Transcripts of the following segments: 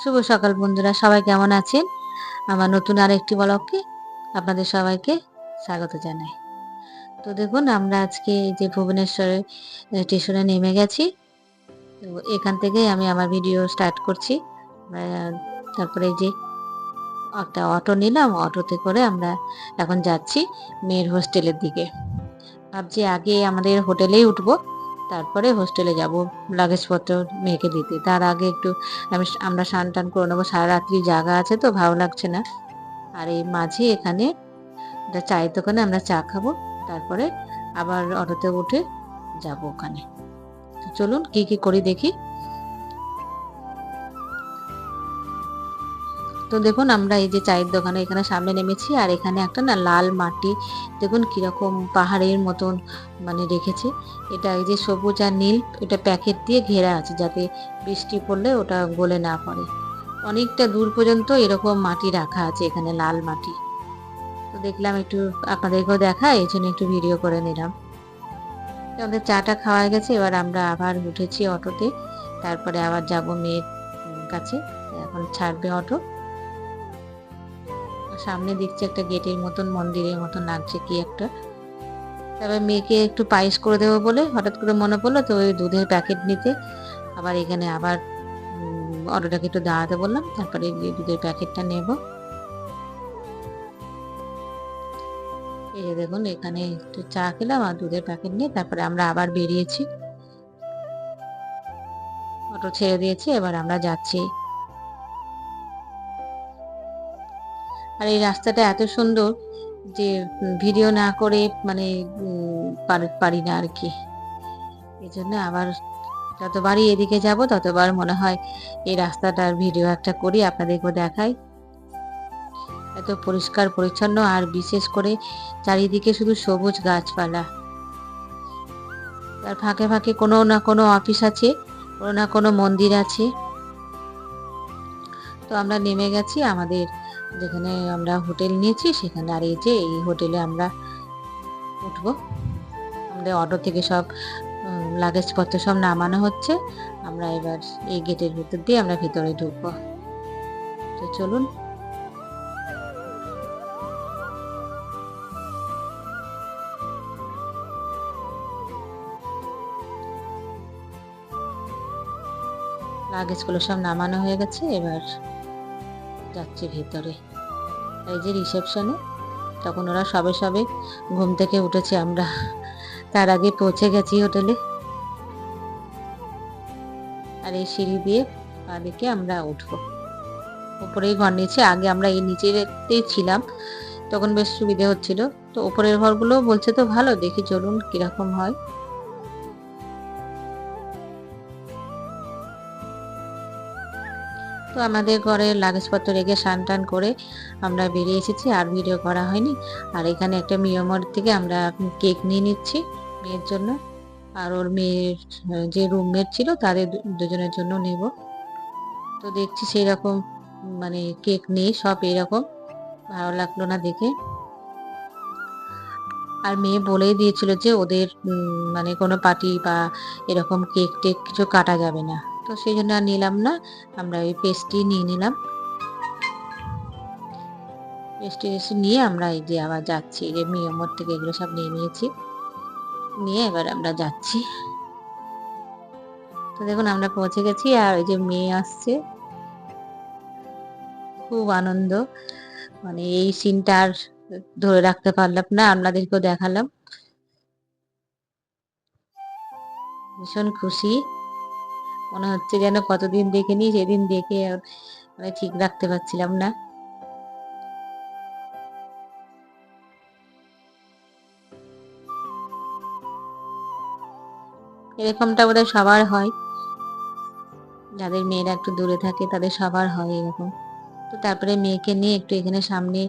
শুভ সকাল বন্ধুরা, সবাই কেমন আছেন? আমার নতুন আরেকটি ব্লগকে আপনাদের সবাইকে স্বাগত জানাই। তো দেখুন, আমরা আজকে যে ভুবনেশ্বরে স্টেশনে নেমে গেছি। তো এখান থেকেই আমি আমার ভিডিও স্টার্ট করছি। তারপরে যে একটা অটো নিলাম, অটোতে করে আমরা এখন যাচ্ছি মেয়ের হোস্টেলের দিকে। ভাবছি আগে আমাদের হোটেলেই উঠবো। তারপরে হোস্টেলে যাব। লাগেজপত্র মেয়েকে দিতে। তার আগে একটু আমি আমরা স্নান টান করে নেব। সারা রাত্রি জায়গা আছে তো, ভালো লাগছে না। আর এই মাঝে এখানে একটা চায়ের দোকানে আমরা চা খাব। তারপরে আবার অটোতে উঠে যাব ওখানে। চলুন, কি কি করি দেখি। তো দেখুন, আমরা এই যে চায়ের দোকানে এখানে সামনে নেমেছি আর এখানে একটা না লাল মাটি, দেখুন কীরকম পাহাড়ের মতন মানে রেখেছে। এটা এই যে সবুজ আর নীল, এটা প্যাকেট দিয়ে ঘেরা আছে যাতে বৃষ্টি পড়লে ওটা গলে না পড়ে। অনেকটা দূর পর্যন্ত এরকম মাটি রাখা আছে এখানে লাল মাটি। তো দেখলাম একটু আপনাদেরকেও দেখা এই জন্য একটু ভিডিও করে নিলাম। আমাদের চাটা খাওয়া গেছে, এবার আমরা আবার উঠেছি অটোতে। তারপরে আবার যাব মেয়ের কাছে, এখন ছাড়বে অটো। সামনে দেখছি একটা গেটের মতন, মন্দিরের মতন লাগছে কি একটা। তারপর মেয়েকে একটু পায়েস করে দেবো বলে হঠাৎ করে মনে পড়ল, তো ওই দুধের প্যাকেট নিতে। আবার এখানে আবার অটোটাকে একটু দাঁড়াতে বললাম, তারপরে দুধের প্যাকেটটা নেব। এই যে দেখুন, এখানে একটু চা খেলাম আর দুধের প্যাকেট নিয়ে, তারপরে আমরা আবার বেরিয়েছি। অটো ছেড়ে দিয়েছি, এবার আমরা যাচ্ছি। আর এই রাস্তাটা এত সুন্দর যে ভিডিও না করে মানে পার- না আর কি। এই জন্য আবার যতবারই এদিকে যাব, ততবার মনে হয় এই রাস্তাটার ভিডিও একটা করি আপনাদেরকে দেখাই। এত পরিষ্কার, পরিচ্ছন্ন আর বিশেষ করে চারিদিকে শুধু সবুজ গাছপালা। তার ফাঁকে ফাঁকে কোনো না কোনো অফিস আছে, কোনো না কোনো মন্দির আছে। তো আমরা নেমে গেছি আমাদের যেখানে আমরা হোটেল নিয়েছি, সেখানে আর এই যে এই হোটেলে আমরা উঠবো। আমাদের অটো থেকে সব লাগেজপত্র সব নামানো হচ্ছে। আমরা এবার এই গেটের ভিতর দিয়ে আমরা ভিতরে ঢুকবো। তো চলুন। লাগেজগুলো সব নামানো হয়ে গেছে, এবার যাচ্ছি ভিতরে। এই যে রিসেপশনে, তখন ওরা সবে সবে ঘুম থেকে উঠেছে আমরা। তার আগে পৌঁছে গেছি হোটেলে। আর এই সিঁড়ি দিয়ে পা দিকে আমরা উঠবো। উপরেই ঘর নিয়েছি আগে আমরা এই নিচেতেই ছিলাম, তখন বেশ সুবিধে হচ্ছিল। তো উপরের ঘরগুলো বলছে তো ভালো, দেখি চলুন কীরকম হয়। তো আমাদের ঘরে লাগেজপত্র রেখে স্নান টান করে আমরা বেরিয়ে এসেছি, আর ভিডিও করা হয়নি। আর এখানে একটা মিয়মর থেকে আমরা কেক নিয়ে নিচ্ছি মেয়ের জন্য। আর ওর মেয়ের যে রুমমেট ছিল তাদের দুজনের জন্য নেব। তো দেখছি সেই রকম মানে কেক নেই, সব এরকম। ভালো লাগল না দেখে। আর মেয়ে বলেই দিয়েছিল যে ওদের মানে কোনো পার্টি বা এরকম কেক টেক কিছু কাটা যাবে না। তো সেই জন্য আর নিলাম না। আমরা ওই পেস্টটি নিয়ে নিলাম। পেস্ট্রি টেস্ট্রি নিয়ে আমরা এই যে আবার যাচ্ছি, এই যে মিয়মর থেকে এগুলো সব নিয়ে নিয়েছি। নিয়ে এবার আমরা যাচ্ছি। তো দেখুন আমরা পৌঁছে গেছি আর ওই যে মেয়ে আসছে। খুব আনন্দ। মানে এই সিনটা আর ধরে রাখতে পারলাম না, আপনাদেরকেও দেখালাম। ভীষণ খুশি। মনে হচ্ছে যেন কতদিন দেখিনি সেদিন দেখে মানে ঠিক রাখতে পারছিলাম না। এরকমটা বোধহয় সবার হয়। যাদের মেয়েরা একটু দূরে থাকে তাদের সবার হয় এরকম। তো তারপরে মেয়েকে নিয়ে একটু এখানে সামনে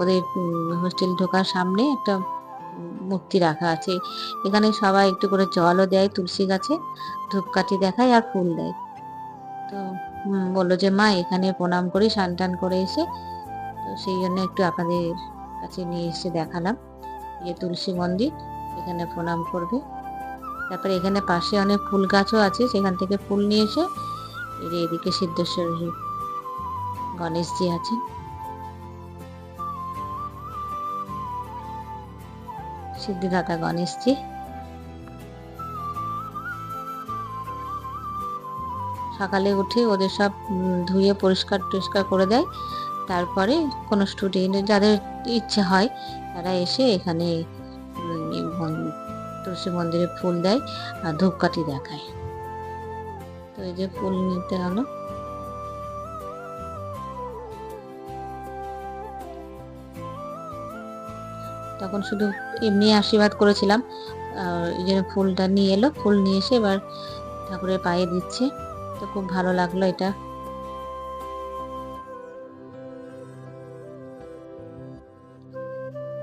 ওদের হোস্টেল ঢোকার সামনে একটা মূর্তি রাখা আছে। এখানে সবাই একটু করে জলও দেয়, তুলসী গাছে ধূপকাঠি দেখায় আর ফুল দেয়। তো বলল যে, মা, এখানে প্রণাম করি স্নান টান করে এসে। তো সেই জন্য একটু আপনাদের কাছে নিয়ে এসে দেখালাম। যে তুলসী মন্দির, এখানে প্রণাম করবে। তারপরে এখানে পাশে অনেক ফুল গাছও আছে, সেখান থেকে ফুল নিয়ে এসে এদিকে সিদ্ধেশ্বরী গণেশজি আছেন। সিদ্ধিদাতা গণেশজি সকালে উঠে ওদের সব ধুয়ে পরিষ্কার টরিষ্কার করে দেয়। তারপরে কোনো স্টুডেন্ট, যাদের ইচ্ছে হয়, তারা এসে এখানে তুলসী মন্দিরে ফুল দেয় আর ধূপকাঠি দেখায়। তো এই যে ফুল নিতে হলো। তখন শুধু এমনি আশীর্বাদ করেছিলাম। এই ফুলটা নিয়ে এলো, ফুল নিয়ে এসে এবার ঠাকুরের পায়ে দিচ্ছে। তো খুব ভালো লাগল এটা।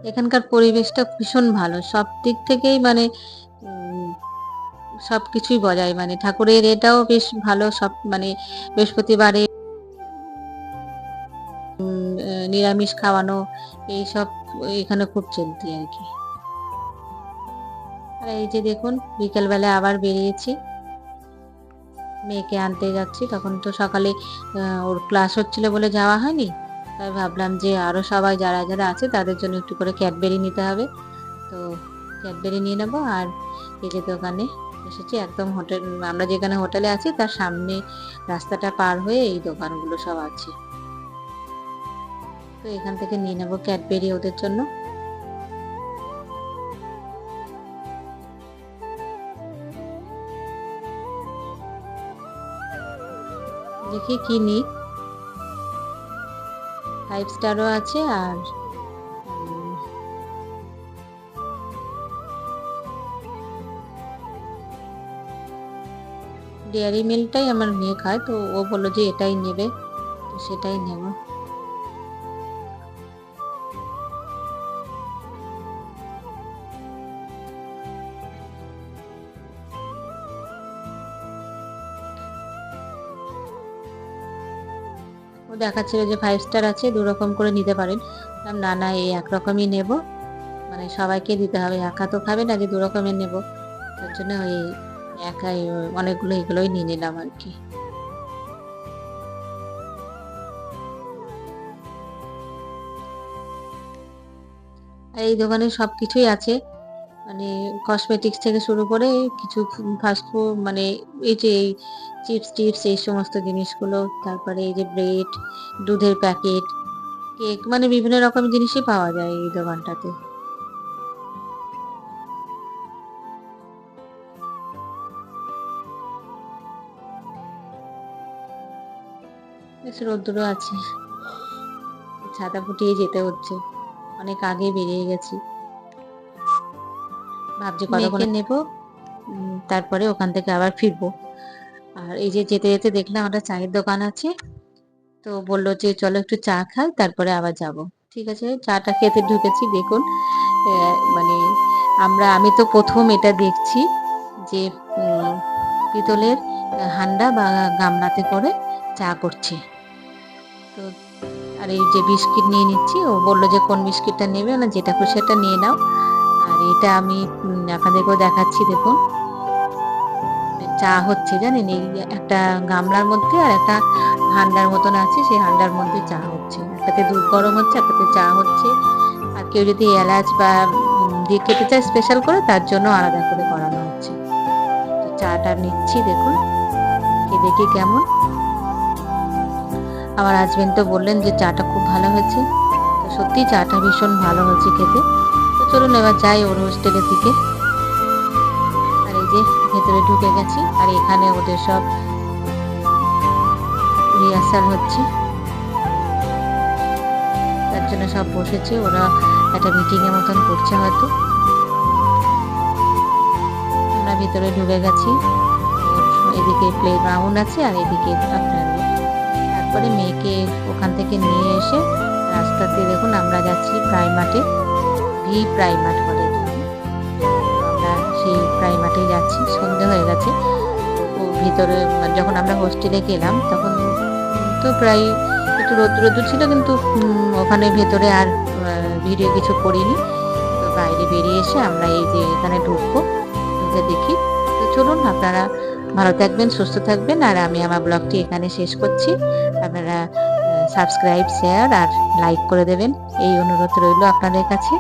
এখানকার পরিবেশটা ভীষণ ভালো। সব দিক থেকেই মানে সব কিছুই বজায়। মানে ঠাকুরের এটাও বেশ ভালো। সব মানে বৃহস্পতিবারে নিরামিষ খাওয়ানো, এইসব এখানে খুব চলতি আর কি। আর এই যে দেখুন, বিকেলবেলা আবার বেরিয়েছি। মেয়েকে আনতে যাচ্ছি, তখন তো সকালে ওর ক্লাস হচ্ছিল বলে যাওয়া হয়নি। তাই ভাবলাম যে আরও সবাই যারা যারা আছে, তাদের জন্য একটু করে ক্যাডবেরি নিতে হবে। তো ক্যাডবেরি নিয়ে নেব আর এই যে দোকানে এসেছি, একদম হোটেল, আমরা যেখানে হোটেলে আছি, তার সামনে রাস্তাটা পার হয়ে এই দোকানগুলো সব আছে। তো এখান থেকে নিয়ে নেব ক্যাডবেরি ওদের জন্য। দেখি কি নিই। ফাইভ স্টারও আছে আর ডেয়ারি মিল্কটাই আমার মেয়ে খায়, তো ও বলল যে এটাই নেবে, তো সেটাই নেব। ও দেখাচ্ছিল যে ফাইভ স্টার আছে দু রকম করে নিতে পারেন। না না, এই এক রকমই নেব। মানে সবাইকে দিতে হবে, একা তো খাবে না যে দু রকমের নেব। তার জন্য ওই একাই, অনেকগুলো এগুলোই নিয়ে নিলাম আর কি। আর এই দোকানে সব কিছুই আছে। মানে কসমেটিক্স থেকে শুরু করে কিছু ফাস্ট ফুড মানে এই যে চিপস টিপস এই সমস্ত জিনিসগুলো। তারপরে এই যে ব্রেড দুধের প্যাকেট কেক মানে বিভিন্ন রকম জিনিসই পাওয়া যায় এই দোকানটাতে। বেশ রোদ্দুরও আছে। ছাতা ফুটিয়ে যেতে হচ্ছে। অনেক আগে বেরিয়ে গেছি। ভাবছি কতক্ষণে নেব? তারপরে ওখান থেকে আবার ফিরবো। আর এই যে যেতে যেতে দেখলাম একটা চায়ের দোকান আছে। তো বলল যে, চলো একটু চা খাই, তারপরে আবার যাব। ঠিক আছে, চাটা খেতে ঢুকেছি, দেখুন। মানে আমরা, আমি তো প্রথম এটা দেখছি যে পিতলের হান্ডা বা গামলাতে করে চা করছে। তো, আর এই যে বিস্কিট নিয়ে নিচ্ছি, ও বলল যে, কোন বিস্কিটটা নেবে? না যেটা খুশি সেটা নিয়ে নাও। আর এটা আমি আপনাদেরকেও দেখাচ্ছি, দেখুন। চা হচ্ছে জানেন, এই একটা গামলার মধ্যে আর একটা হান্ডার মতন আছে, সেই হান্ডার মধ্যে চা হচ্ছে। একটাতে দুধ গরম হচ্ছে, একটাতে চা হচ্ছে। আর কেউ যদি এলাচ বা দিয়ে খেতে চায় স্পেশাল করে, তার জন্য আলাদা করে করানো হচ্ছে। তো চাটা নিচ্ছি, দেখুন কে দেখি কেমন। আমার হাজবেন্ড তো বললেন যে চাটা খুব ভালো হয়েছে। তো সত্যি চাটা ভীষণ ভালো হয়েছে খেতে। তো চলুন এবার যাই ওর হোস্টেলের দিকে। ভেতরে ঢুকে গেছি, আর এখানে ওদের সব রিহার্সাল হচ্ছে। তার জন্য সব বসেছে, ওরা একটা মিটিং এর মতন করছে হয়তো। আমরা ভিতরে ঢুকে গেছি। এদিকে প্লে গ্রাউন্ড আছে, আর এদিকে আপনার তারপরে মেয়েকে ওখান থেকে নিয়ে এসে রাস্তাতে দেখুন, আমরা যাচ্ছি প্রাইমাটে, ভি প্রাইমাট বলে সেই প্রাইমাটে যাচ্ছি, সন্ধে হয়ে গেছে। ও ভিতরে, যখন আমরা হোস্টেলে গেলাম, তখন তো প্রায় একটু রোদ রোদ্র ছিল, কিন্তু ওখানে ভেতরে আর ভিডিও কিছু করিনি তো বাইরে বেরিয়ে এসে আমরা এই যে এখানে ঢুকবো ঢুকে দেখি। তো চলুন, আপনারা ভালো থাকবেন, সুস্থ থাকবেন, আর আমি আমার ব্লগটি এখানে শেষ করছি। আপনারা সাবস্ক্রাইব শেয়ার আর লাইক করে দেবেন। এই অনুরোধ রইল আপনাদের কাছে।